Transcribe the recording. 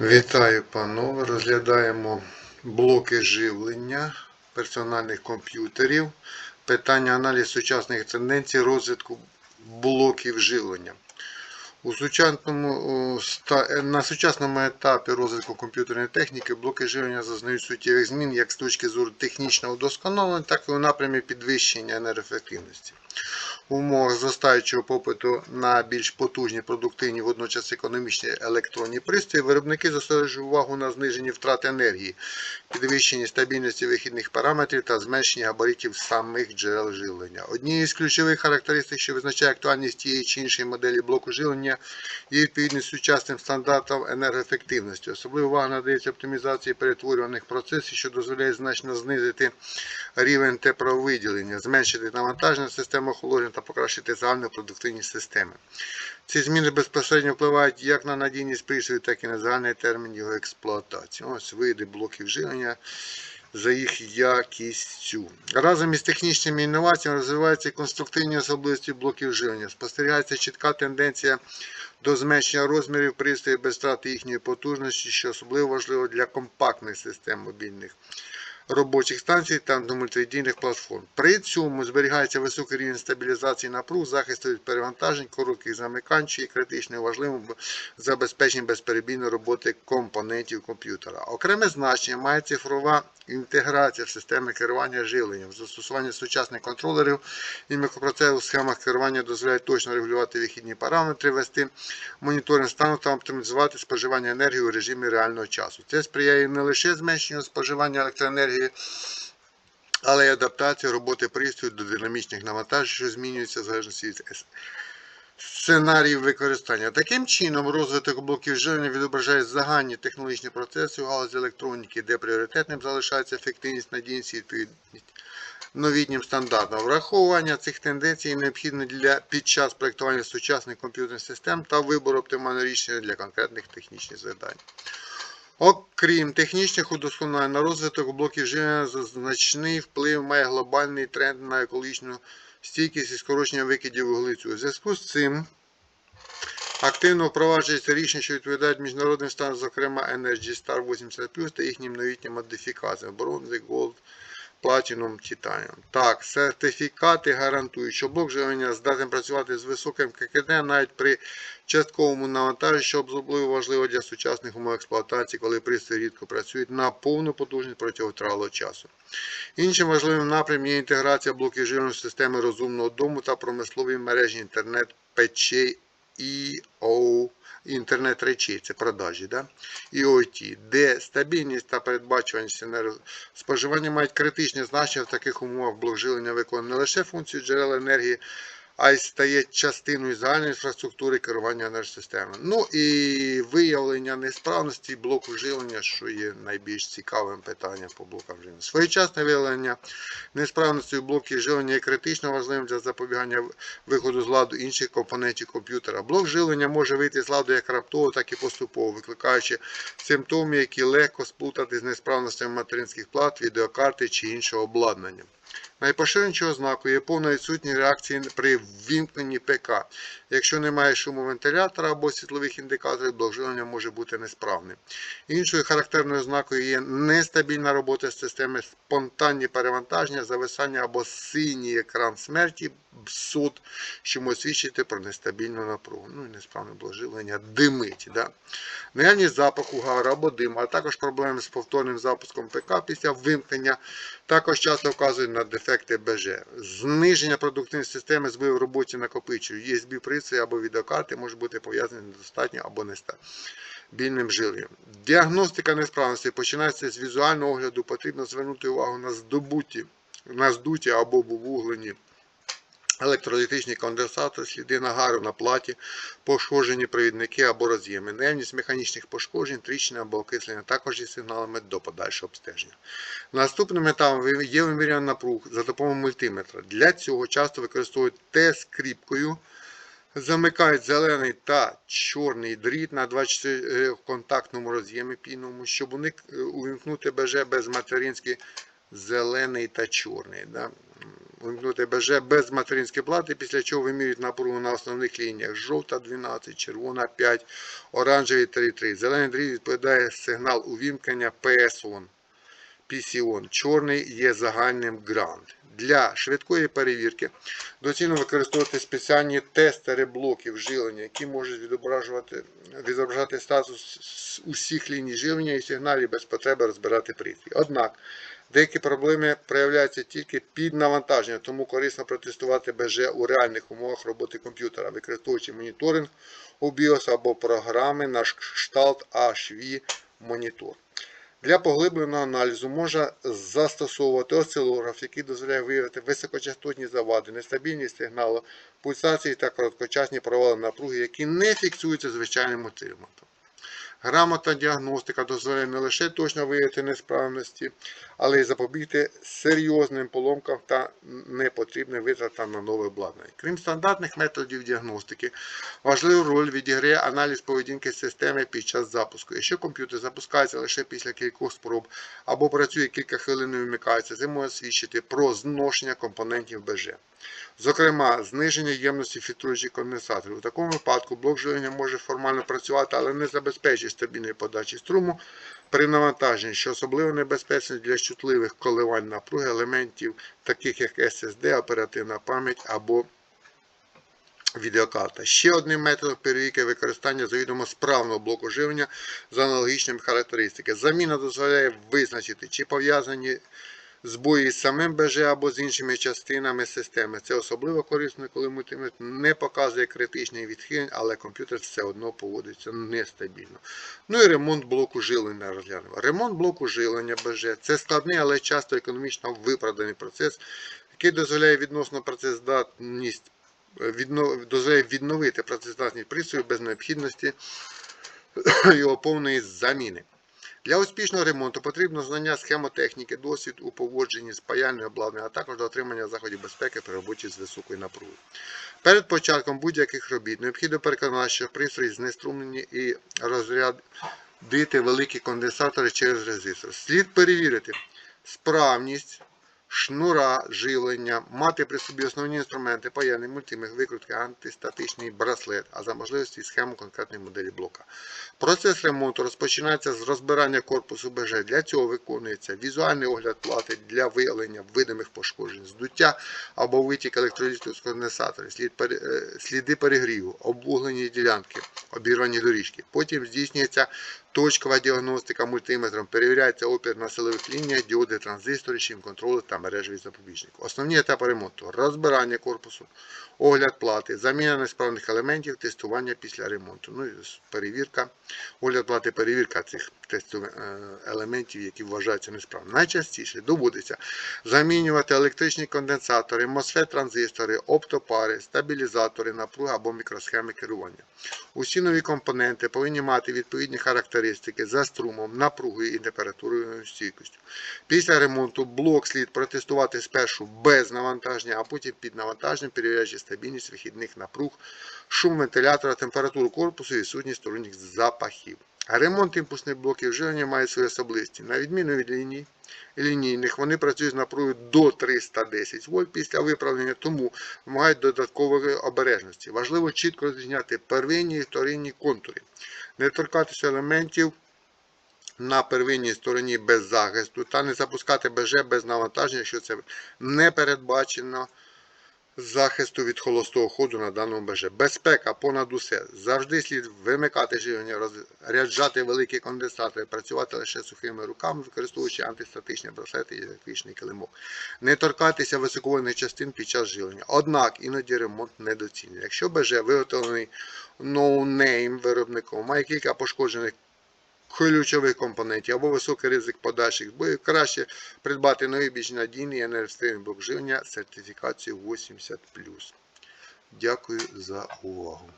Вітаю, панове. Розглядаємо блоки живлення персональних комп'ютерів. Питання аналіз сучасних тенденцій розвитку блоків живлення. У сучасному, у на сучасному етапі розвитку комп'ютерної техніки блоки живлення зазнають суттєвих змін як з точки зору технічного вдосконалення, так і у напрямі підвищення енергоефективності. В умовах зростаючого попиту на більш потужні, продуктивні, водночас економічні електронні пристрої, виробники зосереджують увагу на зниженні втрат енергії, підвищенні стабільності вихідних параметрів та зменшенні габаритів самих джерел живлення. Однією з ключових характеристик, що визначає актуальність тієї чи іншої моделі блоку живлення, є відповідність сучасним стандартам енергоефективності. Особлива увага надається оптимізації перетворюваних процесів, що дозволяє значно знизити рівень тепловиділення, зменшити навантаження системи охолодження та покращити загальну продуктивність системи. Ці зміни безпосередньо впливають як на надійність пристрою, так і на загальний термін його експлуатації. Ось види блоків живлення за їх якістю. Разом із технічними інноваціями розвиваються і конструктивні особливості блоків живлення. Спостерігається чітка тенденція до зменшення розмірів пристрою без втрати їхньої потужності, що особливо важливо для компактних систем мобільних робочих станцій та мультимедійних платформ. При цьому зберігається високий рівень стабілізації напруг, захисту від перевантажень, коротких замикань, що є критично важливим в забезпеченні безперебійної роботи компонентів комп'ютера. Окреме значення має цифрова інтеграція в системи керування живленням. Застосування сучасних контролерів і мікропроцесорів у схемах керування дозволяє точно регулювати вихідні параметри, вести моніторинг стану та оптимізувати споживання енергії у режимі реального часу. Це сприяє не лише зменшенню споживання електроенергії, але й адаптації роботи пристрою до динамічних навантажень, що змінюються в залежності від сценаріїв використання. Таким чином, розвиток блоків живлення відображає загальні технологічні процеси у галузі електроніки, де пріоритетним залишається ефективність, надійність і відповідність новітнім стандартам. Враховування цих тенденцій необхідне для під час проєктування сучасних комп'ютерних систем та вибору оптимального рішення для конкретних технічних завдань. Окрім технічних удосконалень на розвиток блоків живлення значний вплив має глобальний тренд на екологічну стійкість і скорочення викидів вуглецю. У зв'язку з цим активно впроваджується рішення, що відповідають міжнародним станам, зокрема Energy Star 80 та їхнім новітнім модифікаціям бронзи, Gold, Platinum, Titanium. Так, сертифікати гарантують, що блок живлення здатен працювати з високим ККД навіть при частковому навантаженні, що особливо важливо для сучасних умов експлуатації, коли пристрої рідко працюють на повну потужність протягом тривалого часу. Іншим важливим напрямом є інтеграція блоків живлення системи розумного дому та промислові мережі інтернет печей EO, інтернет речей, це продажі, да? IoT, де стабільність та передбачуваність енергоспоживання мають критичне значення в таких умовах блок жилення виконує не лише функцію джерел енергії, а й стає частиною загальної інфраструктури керування енергосистеми. Ну і виявлення несправності блоку живлення, що є найбільш цікавим питанням по блокам живлення. Своєчасне виявлення несправності блоків живлення є критично важливим для запобігання виходу з ладу інших компонентів комп'ютера. Блок живлення може вийти з ладу як раптово, так і поступово, викликаючи симптоми, які легко сплутати з несправностями материнських плат, відеокарти чи іншого обладнання. Найпоширенішою ознакою є повна відсутність реакції при ввімкненні ПК. Якщо немає шуму вентилятора або світлових індикаторів, блок може бути несправним. Іншою характерною ознакою є нестабільна робота системи, спонтанні перевантаження, зависання або синій екран смерті, СОТ, що може свідчити про нестабільну напругу. Ну і несправне блок живлення димить. Да? Наявність запаху, гару або диму, а також проблеми з повторним запуском ПК після вимкнення також часто вказують на дефекти БЖ. Зниження продуктивної системи збив в роботі накопичу, USB пристрої або відеокарти можуть бути пов'язані з недостатньо або нестабільним жилем. Діагностика несправності починається з візуального огляду. Потрібно звернути увагу на здобуті, на здуті або обуглені електролітичні конденсатори, сліди нагару на платі, пошкоджені провідники або роз'єми, наявність механічних пошкоджень, тріщини або окислення, також є сигналами до подальшого обстеження. Наступним етапом є виміряння напруг за допомогою мультиметра. Для цього часто використовують Т-скріпкою, замикають зелений та чорний дріт на 24 контактному роз'ємі піновому, щоб уник- увімкнути БЖ без материнський зелений та чорний вимкнути БЖ без материнської плати, після чого вимірюють напругу на основних лініях. Жовта 12, червона 5, оранжевий 3,3. Зелений дріт відповідає сигнал увімкнення PS1 пісіон чорний є загальним грант. Для швидкої перевірки доцільно використовувати спеціальні тестери блоків жилення, які можуть відображувати, відображати статус усіх ліній жилення і сигналів без потреби розбирати пристрій. Однак деякі проблеми проявляються тільки під навантаження, тому корисно протестувати БЖ у реальних умовах роботи комп'ютера, використовуючи моніторинг у BIOS або програми на кшталт HV монітор. Для поглибленого аналізу можна застосовувати осцилограф, який дозволяє виявити високочастотні завади, нестабільність сигналу, пульсації та короткочасні провали напруги, які не фіксуються звичайним утримуванням. Грамотна діагностика дозволяє не лише точно виявити несправності, але й запобігти серйозним поломкам та непотрібним витратам на нове обладнання. Крім стандартних методів діагностики, важливу роль відіграє аналіз поведінки системи під час запуску. Якщо комп'ютер запускається лише після кількох спроб або працює кілька хвилин і вмикається, це може свідчити про зношення компонентів БЖ. Зокрема, зниження ємності фільтруючих конденсаторів. У такому випадку блок живлення може формально працювати, але не забезпечує стабільної подачі струму при навантаженні, що особливо небезпечне для чутливих коливань напруги елементів, таких як SSD, оперативна пам'ять або відеокарта. Ще одним методом перевірки використання завідомо справного блоку живлення з аналогічними характеристиками. Заміна дозволяє визначити, чи пов'язані збої з самим БЖ або з іншими частинами системи. Це особливо корисно, коли мультиметр не показує критичний відхилень, але комп'ютер все одно поводиться нестабільно. Ну і ремонт блоку жилення розглянемо. Ремонт блоку жилення БЖ це складний, але часто економічно виправданий процес, який дозволяє відносно працездатність дозволяє відновити працездатність пристрою без необхідності його повної заміни. Для успішного ремонту потрібно знання схемотехніки, досвід у поводженні з паяльною обладнанням, а також до отримання заходів безпеки при роботі з високою напругою. Перед початком будь-яких робіт необхідно переконати, що пристрої знеструмлені і розрядити великі конденсатори через резистор. Слід перевірити справність шнура живлення, мати при собі основні інструменти, паяльний мультиметр, викрутки, антистатичний браслет, а за можливості схему конкретної моделі блока. Процес ремонту розпочинається з розбирання корпусу БЖ. Для цього виконується візуальний огляд плати для виявлення видимих пошкоджень, здуття або витік електроліту з пере- е, сліди перегріву, обвуглені ділянки, обірвані доріжки. Потім здійснюється точкова діагностика мультиметром, перевіряється опір на силових лініях, діоди, транзистори, шим контролю та мережевий запобіжник. Основні етапи ремонту: розбирання корпусу, огляд плати, заміна несправних елементів, тестування після ремонту. Ну і перевірка, огляд плати, перевірка цих е, елементів, які вважаються несправними. Найчастіше доводиться замінювати електричні конденсатори, MOSFET транзистори, оптопари, стабілізатори, напруги або мікросхеми керування. Усі нові компоненти повинні мати відповідні характеристики за струмом, напругою і температурою стійкістю. Після ремонту блок слід протестувати спершу без навантаження, а потім під навантаженням, перевіряючи стабільність вихідних напруг, шум вентилятора, температуру корпусу і відсутність сторонніх запахів. Ремонт імпульсних блоків живлення має свої особливості. На відміну від ліній, лінійних, вони працюють з напругою до 310 вольт після виправлення, тому вимагають додаткової обережності. Важливо чітко розрізняти первинні і вторинні контури, не торкатися елементів на первинній стороні без захисту та не запускати БЖ без навантаження, якщо це не передбачено захисту від холостого ходу на даному БЖ. Безпека понад усе. Завжди слід вимикати живлення, розряджати великі конденсатори, працювати лише сухими руками, використовуючи антистатичні браслети і електричний килимок. Не торкатися високовольних частин під час живлення. Однак іноді ремонт недоцільний. Якщо БЖ виготовлений ноунейм виробником, має кілька пошкоджених ключових компонентів або високий ризик подальших збоїв, краще придбати новий більш надійний енергостійний блок живлення сертифікацію сертифікацією 80+. Дякую за увагу.